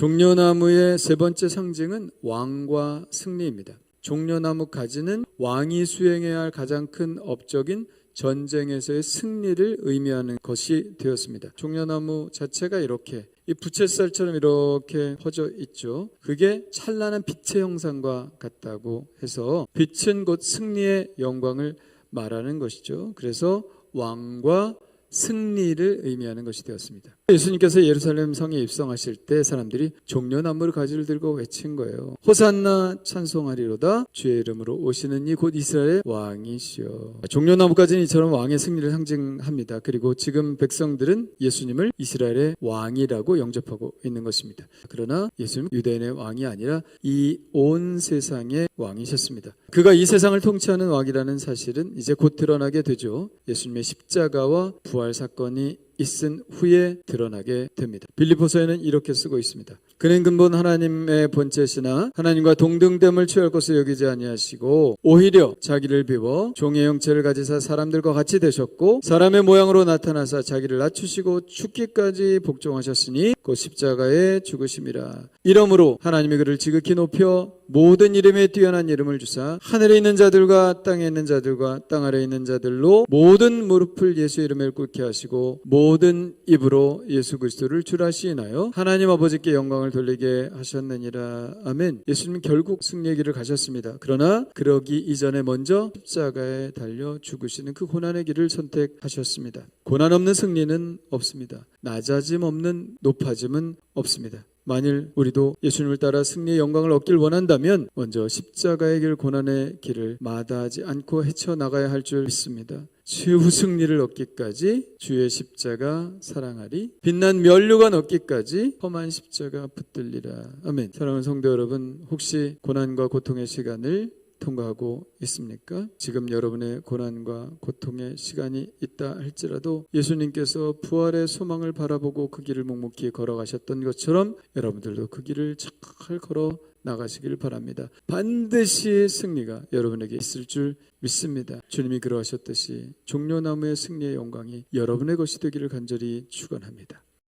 종려나무의 세 번째 상징은 왕과 승리입니다. 종려나무 가지는 왕이 수행해야 할 가장 큰 업적인 전쟁에서의 승리를 의미하는 것이 되었습니다. 종려나무 자체가 이렇게 이 부채살처럼 이렇게 퍼져 있죠. 그게 찬란한 빛의 형상과 같다고 해서 빛은 곧 승리의 영광을 말하는 것이죠. 그래서 왕과 승리를 의미하는 것이 되었습니다. 예수님께서 예루살렘 성에 입성하실 때 사람들이 종려나무를 가지를 들고 외친 거예요. 호산나 찬송하리로다 주의 이름으로 오시는 이 곧 이스라엘의 왕이시여. 종려나무까지는 이처럼 왕의 승리를 상징합니다. 그리고 지금 백성들은 예수님을 이스라엘의 왕이라고 영접하고 있는 것입니다. 그러나 예수님은 유대인의 왕이 아니라 이 온 세상의 왕이셨습니다. 그가 이 세상을 통치하는 왕이라는 사실은 이제 곧 드러나게 되죠. 예수님의 십자가와 부활 사건이 있은 후에 드러나게 됩니다. 빌리포서에는 이렇게 쓰고 있습니다. 그는 근본 하나님의 본체시나 하나님과 동등됨을 취할 것을 여기지 아니하시고 오히려 자기를 비워 종의 형체를 가지사 사람들과 같이 되셨고 사람의 모양으로 나타나사 자기를 낮추시고 죽기까지 복종하셨으니 곧 십자가에 죽으심이라. 이러므로 하나님이 그를 지극히 높여 모든 이름에 뛰어난 이름을 주사 하늘에 있는 자들과 땅에 있는 자들과 땅 아래에 있는 자들로 모든 무릎을 예수 이름에 꿇게 하시고 모든 입으로 예수 그리스도를 주라시나요 하나님 아버지께 영광을 돌리게 하셨느니라. 아멘. 예수님은 결국 승리의 길을 가셨습니다. 그러나 그러기 이전에 먼저 십자가에 달려 죽으시는 그 고난의 길을 선택하셨습니다. 고난 없는 승리는 없습니다. 낮아짐 없는 높아짐은 없습니다 만일 우리도 예수님을 따라 승리의 영광을 얻길 원한다면 먼저 십자가의 길 고난의 길을 마다하지 않고 헤쳐나가야 할 줄 믿습니다. 최후 승리를 얻기까지 주의 십자가 사랑하리 빛난 면류관 얻기까지 험한 십자가 붙들리라. 아멘. 사랑하는 성도 여러분 혹시 고난과 고통의 시간을 통과하고 있습니까? 지금 여러분의 고난과 고통의 시간이 있다 할지라도 예수님께서 부활의 소망을 바라보고 그 길을 묵묵히 걸어가셨던 것처럼 여러분들도 그 길을 잘 걸어 나가시길 바랍니다. 반드시 승리가 여러분에게 있을 줄 믿습니다. 주님이 그러하셨듯이 종려나무의 승리의 영광이 여러분의 것이 되기를 간절히 축원합니다.